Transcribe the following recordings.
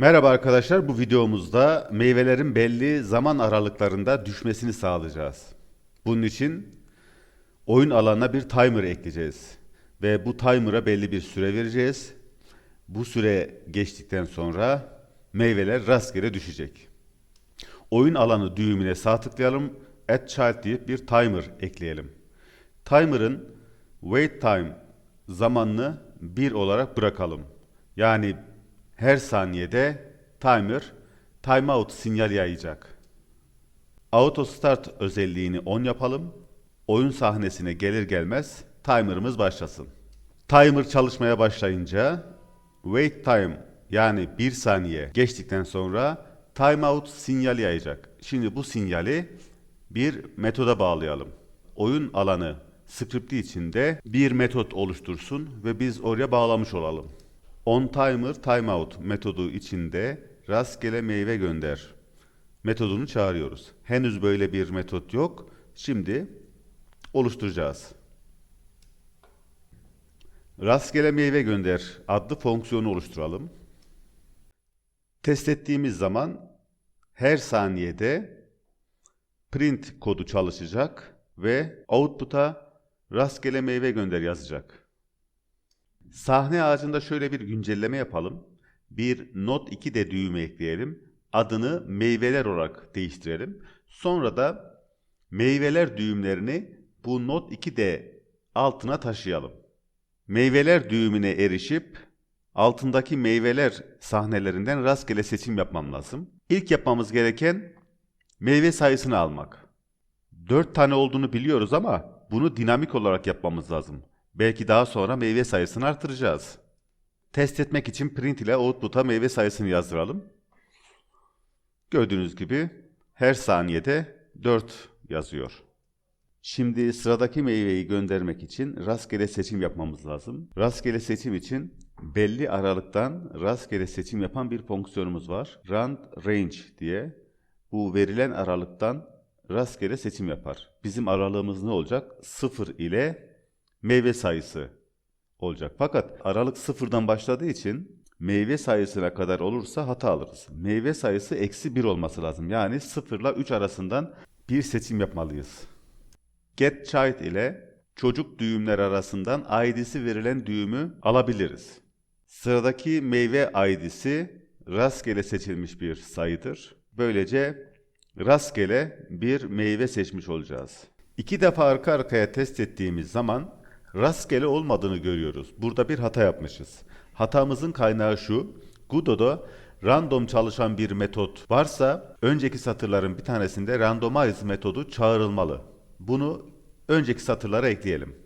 Merhaba arkadaşlar, bu videomuzda meyvelerin belli zaman aralıklarında düşmesini sağlayacağız. Bunun için oyun alanına bir timer ekleyeceğiz. Ve bu timer'a belli bir süre vereceğiz. Bu süre geçtikten sonra meyveler rastgele düşecek. Oyun alanı düğümüne sağ tıklayalım. Add Child deyip bir timer ekleyelim. Timer'ın wait time zamanını 1 olarak bırakalım. Yani her saniyede timer timeout sinyali yayacak. Auto start özelliğini 10 yapalım. Oyun sahnesine gelir gelmez timer'ımız başlasın. Timer çalışmaya başlayınca wait time yani 1 saniye geçtikten sonra timeout sinyali yayacak. Şimdi bu sinyali bir metoda bağlayalım. Oyun alanı script'i içinde bir metot oluştursun ve biz oraya bağlamış olalım. On timer timeout metodu içinde rastgele meyve gönder metodunu çağırıyoruz. Henüz böyle bir metot yok. Şimdi oluşturacağız. Rastgele meyve gönder adlı fonksiyonu oluşturalım. Test ettiğimiz zaman her saniyede print kodu çalışacak ve output'a rastgele meyve gönder yazacak. Sahne ağacında şöyle bir güncelleme yapalım. Bir not 2D düğümü ekleyelim. Adını meyveler olarak değiştirelim. Sonra da meyveler düğümlerini bu not 2D altına taşıyalım. Meyveler düğümüne erişip altındaki meyveler sahnelerinden rastgele seçim yapmam lazım. İlk yapmamız gereken meyve sayısını almak. 4 tane olduğunu biliyoruz ama bunu dinamik olarak yapmamız lazım. Belki daha sonra meyve sayısını artıracağız. Test etmek için print ile output'a meyve sayısını yazdıralım. Gördüğünüz gibi her saniyede 4 yazıyor. Şimdi sıradaki meyveyi göndermek için rastgele seçim yapmamız lazım. Rastgele seçim için belli aralıktan rastgele seçim yapan bir fonksiyonumuz var. Rand range diye. Bu verilen aralıktan rastgele seçim yapar. Bizim aralığımız ne olacak? 0 ile meyve sayısı olacak. Fakat aralık sıfırdan başladığı için meyve sayısına kadar olursa hata alırız. Meyve sayısı eksi 1 olması lazım. Yani 0 ile 3 arasından bir seçim yapmalıyız. Get child ile çocuk düğümler arasından id'si verilen düğümü alabiliriz. Sıradaki meyve id'si rastgele seçilmiş bir sayıdır. Böylece rastgele bir meyve seçmiş olacağız. İki defa arka arkaya test ettiğimiz zaman rastgele olmadığını görüyoruz. Burada bir hata yapmışız. Hatamızın kaynağı şu. Godot'da random çalışan bir metot varsa önceki satırların bir tanesinde randomize metodu çağrılmalı. Bunu önceki satırlara ekleyelim.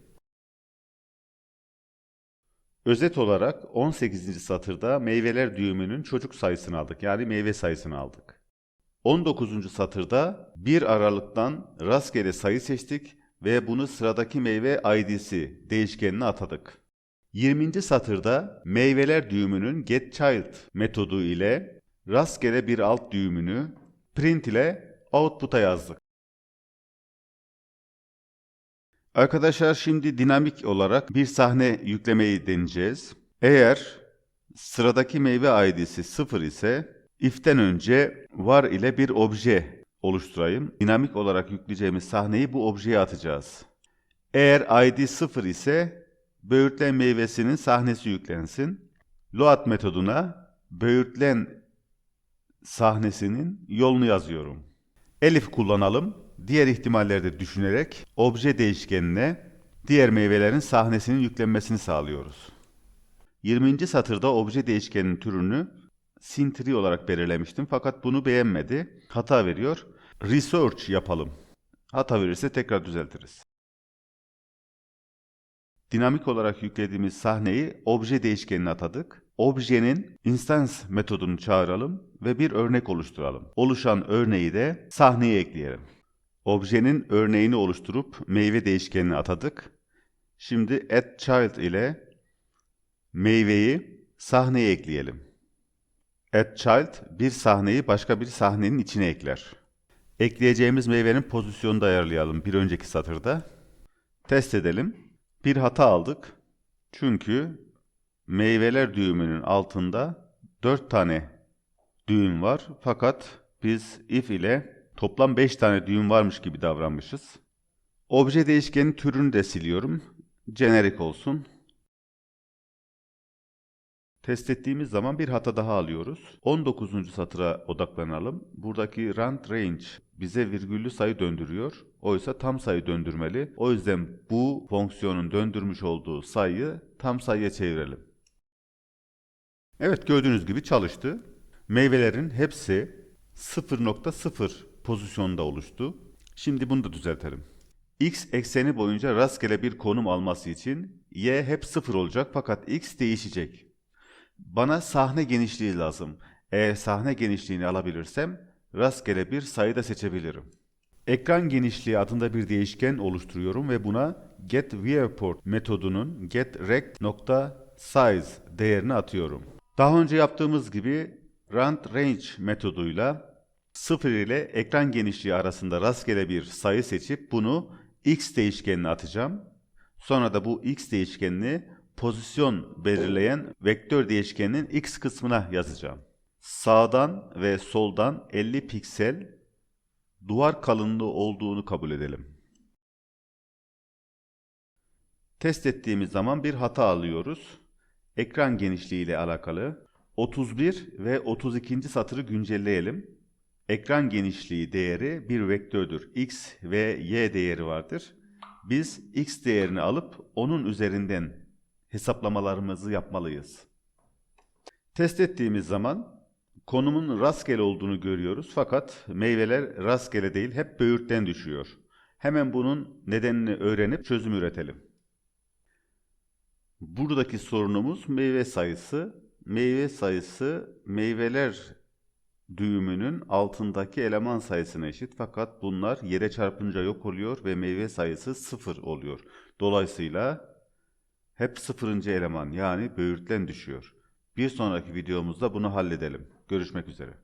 Özet olarak 18. satırda meyveler düğümünün çocuk sayısını aldık. Yani meyve sayısını aldık. 19. satırda bir aralıktan rastgele sayı seçtik ve bunu sıradaki meyve id'si değişkenine atadık. 20. satırda meyveler düğümünün getChild metodu ile rastgele bir alt düğümünü print ile output'a yazdık. Arkadaşlar şimdi dinamik olarak bir sahne yüklemeyi deneyeceğiz. Eğer sıradaki meyve id'si 0 ise if'ten önce var ile bir obje oluşturayım. Dinamik olarak yükleyeceğimiz sahneyi bu objeye atacağız. Eğer id 0 ise böğürtlen meyvesinin sahnesi yüklensin. Load metoduna böğürtlen sahnesinin yolunu yazıyorum. Elif kullanalım. Diğer ihtimallerde düşünerek obje değişkenine diğer meyvelerin sahnesinin yüklenmesini sağlıyoruz. 20. satırda obje değişkeninin türünü Sintri olarak belirlemiştim fakat bunu beğenmedi. Hata veriyor. Research yapalım. Hata verirse tekrar düzeltiriz. Dinamik olarak yüklediğimiz sahneyi obje değişkenine atadık. Objenin instance metodunu çağıralım ve bir örnek oluşturalım. Oluşan örneği de sahneye ekleyelim. Objenin örneğini oluşturup meyve değişkenine atadık. Şimdi add child ile meyveyi sahneye ekleyelim. Add child bir sahneyi başka bir sahnenin içine ekler. Ekleyeceğimiz meyvenin pozisyonunu da ayarlayalım bir önceki satırda. Test edelim. Bir hata aldık. Çünkü meyveler düğümünün altında 4 tane düğüm var. Fakat biz if ile toplam 5 tane düğüm varmış gibi davranmışız. Obje değişkenin türünü de siliyorum. Generic olsun. Test ettiğimiz zaman bir hata daha alıyoruz. 19. satıra odaklanalım. Buradaki rand range bize virgüllü sayı döndürüyor. Oysa tam sayı döndürmeli. O yüzden bu fonksiyonun döndürmüş olduğu sayıyı tam sayıya çevirelim. Evet gördüğünüz gibi çalıştı. Meyvelerin hepsi 0.0 pozisyonda oluştu. Şimdi bunu da düzeltelim. X ekseni boyunca rastgele bir konum alması için Y hep 0 olacak fakat X değişecek. Bana sahne genişliği lazım. Eğer sahne genişliğini alabilirsem rastgele bir sayı da seçebilirim. Ekran genişliği adında bir değişken oluşturuyorum ve buna getViewport metodunun getRect.size değerini atıyorum. Daha önce yaptığımız gibi randRange metoduyla 0 ile ekran genişliği arasında rastgele bir sayı seçip bunu x değişkenine atacağım. Sonra da bu x değişkenini pozisyon belirleyen vektör değişkeninin x kısmına yazacağım. Sağdan ve soldan 50 piksel duvar kalınlığı olduğunu kabul edelim. Test ettiğimiz zaman bir hata alıyoruz. Ekran genişliği ile alakalı 31 ve 32. satırı güncelleyelim. Ekran genişliği değeri bir vektördür. X ve Y değeri vardır. Biz X değerini alıp onun üzerinden hesaplamalarımızı yapmalıyız. Test ettiğimiz zaman konumun rastgele olduğunu görüyoruz fakat meyveler rastgele değil hep böğürtten düşüyor. Hemen bunun nedenini öğrenip çözüm üretelim. Buradaki sorunumuz meyve sayısı. Meyve sayısı meyveler düğümünün altındaki eleman sayısına eşit fakat bunlar yere çarpınca yok oluyor ve meyve sayısı sıfır oluyor. Dolayısıyla hep sıfırıncı eleman yani böğürtlen düşüyor. Bir sonraki videomuzda bunu halledelim. Görüşmek üzere.